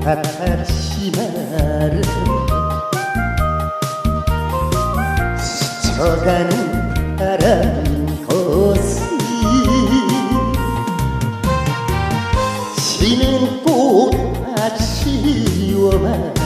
다시 말을 스쳐가는 바람 곳이 지는 꽃아치워 말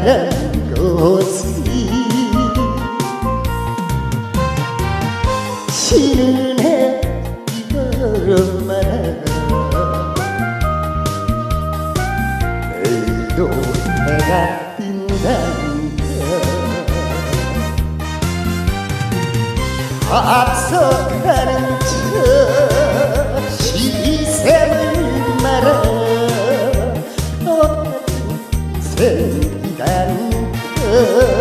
큰가라는 곳이 지는 해 말아 내일도 해가 것 앞서가는 저 시샘 love.